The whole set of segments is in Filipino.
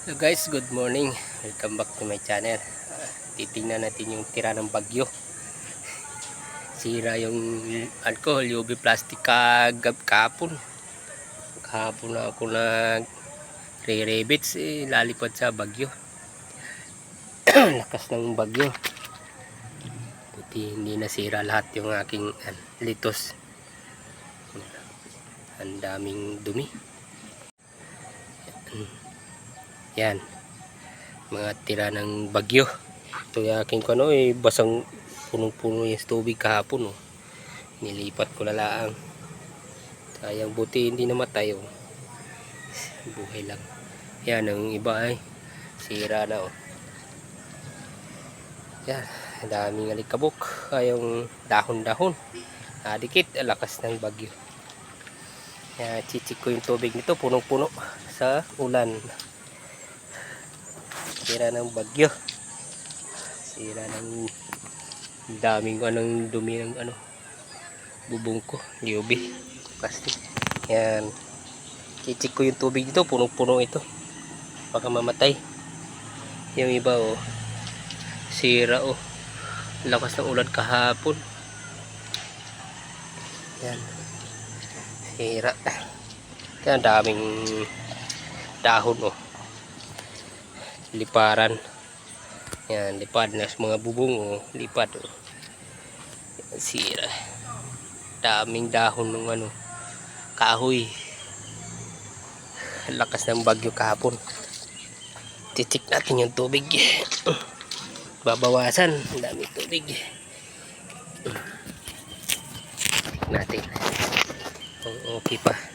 So guys, good morning. Welcome back to my channel. Titingnan natin yung tira ng bagyo. Sira yung alcohol, UV plastic kagab kapon. Kahapon na ako nag re-rebits eh, lalipad sa bagyo. Lakas ng bagyo. Buti hindi nasira lahat yung aking an, litos. Ang daming dumi. Yan. Mga tira ng bagyo. Ito yung aking kano eh, basang punong-puno yung tubig kahapon. Oh. Nilipat ko na lang. Sayang buti hindi namatay. Oh. Buhay lang. Yan, ang iba ay sira na. Oh. Yan, daming alikabok. Ay, yung dahon-dahon. Nadikit, lakas ng bagyo. Yan, chichik ko yung tubig nito, punong-puno sa ulan sira ng bagyo. Sira ng daming anong dumi ng ano bubong ko liubi plastic. Yan. Chichik ko yung tubig dito punong puno ito. Baka mamatay. Yung iba oh sira oh. Lakas ng ulan kahapon. Yan. Sira. Yan daming dahon oh liparan. Yan lipad na mga bubong oh. lipad oh. Yan, sira. Daming dahon ng ano kahoy. Lakas ng bagyo kahapon. Titik natin yung tubig. Babawasan daming tubig. Natin. Kung okay pa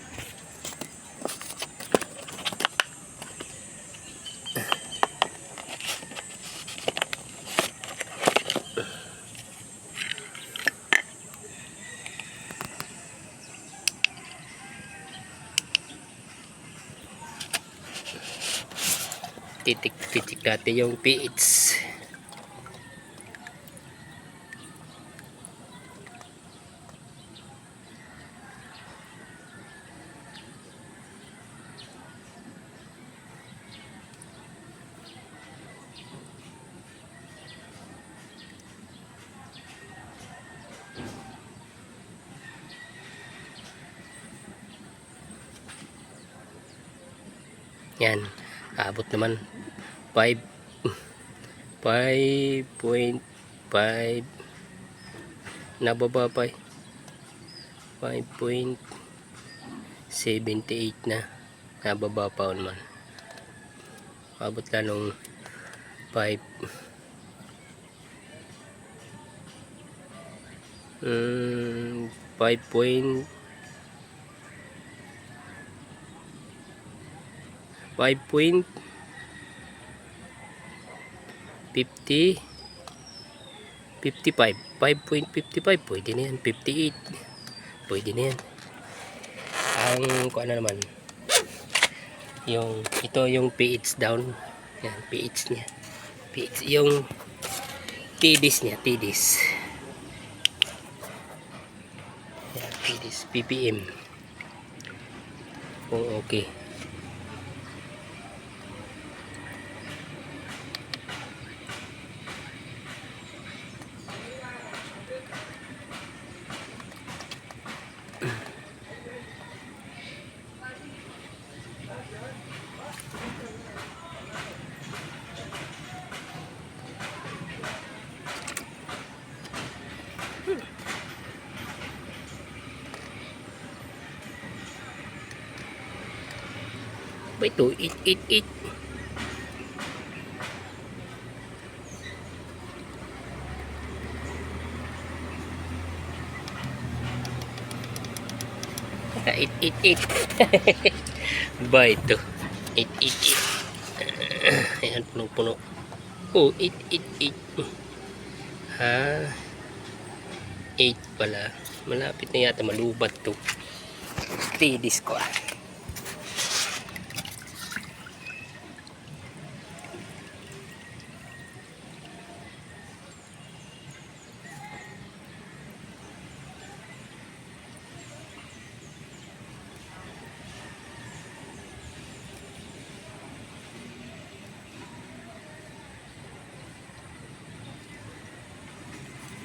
titik-titik natin yung pH. Yan, abot naman. 5 5.5 nababa pa 5.78 na. Nababa pa naman. Abot lang nung 5 mm, 5 point 5 point 50 55 5.55 pwede na yan 58 pwede na yan. Ang kung ano naman yung ito yung pH down. Yan pH nya pH yung TDIS nya TDIS yan TDIS ppm kung okay ba ito? It, it, it. it, it, it. ba ito? It, it, it. Ayan, puno-puno. Oh, it, it, it. Ha? 8 pala. Malapit na yata malubat to. Tidis ko ah.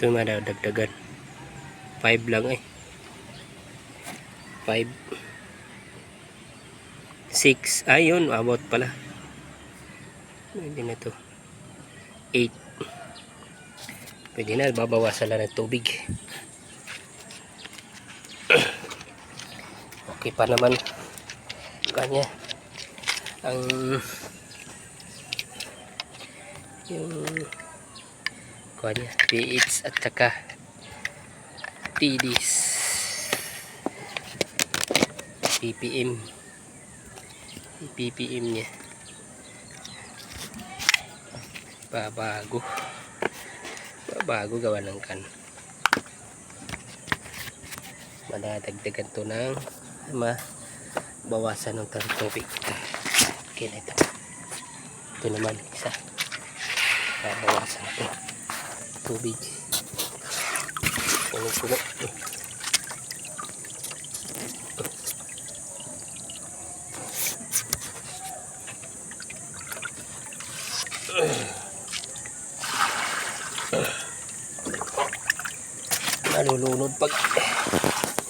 Ito madadagdagan. 5 lang eh. 5 6 ayun about pala. Pwede na to. 8 pwede na babawasan lang ng tubig. Okay pa naman. Kanya. Ang yung kanya pH at saka TDs ppm ppm niya. Babago. Babago gawa ng kan. Madadagdagan to ng mabawasan ng tubig. Okay na ito. Ito naman isa. Babawasan ito tubig. Puno-puno nalulunod pag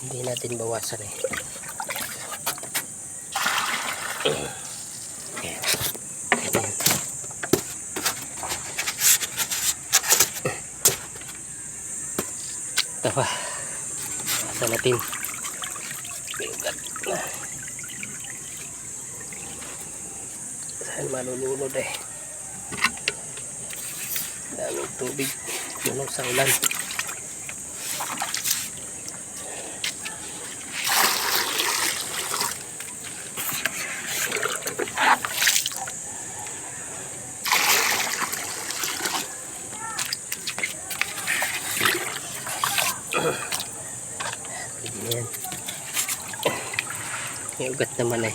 hindi natin bawasan eh ito pa. Bawasan natin bigat na. Saan malulunod eh? Daming tubig. Yun sa ulan Pwede na yan. May ugat naman eh.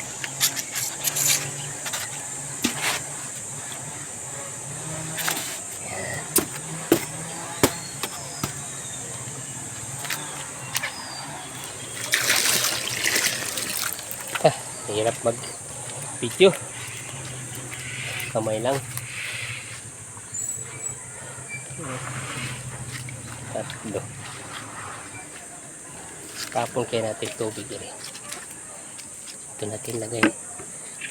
Ah, hirap mag video. Kamay lang. Tatlo. Tapon kaya natin tubig rin. Ito natin lagay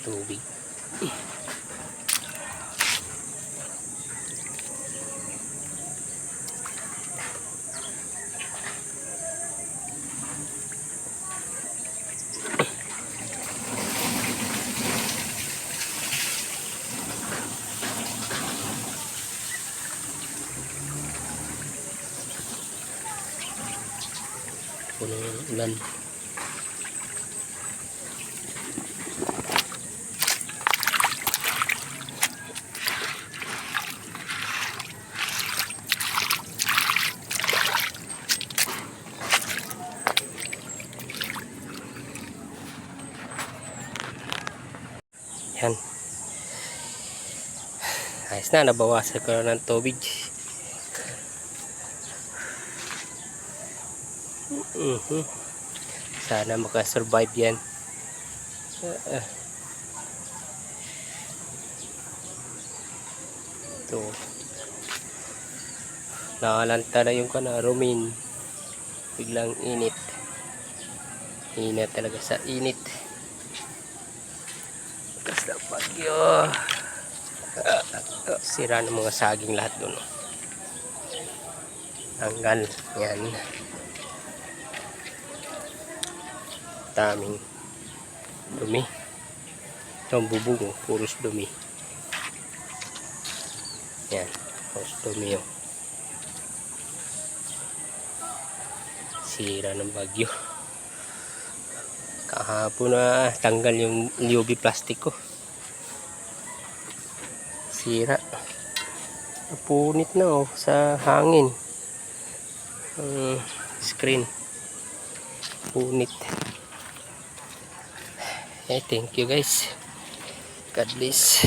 tubig. Ng ulan. Yan. Ayos na, nabawasan ko na ng tubig. Mhm. Sana makasurvive yan. Ah, ah. Ito. Nakalanta na yung kana, rumin. Biglang init. Init talaga sa init. Tapos na bagyo. Ah, ah, sira ng mga saging lahat doon. Tanggal. Yan. Daming dumi. Ito ang bubong oh, puros dumi. Yan puros dumi oh. sira ng bagyo. Kahapon na tanggal yung UV plastic ko. Sira. Napunit na oh sa hangin. Ang screen. Punit Okay, thank you guys. God bless.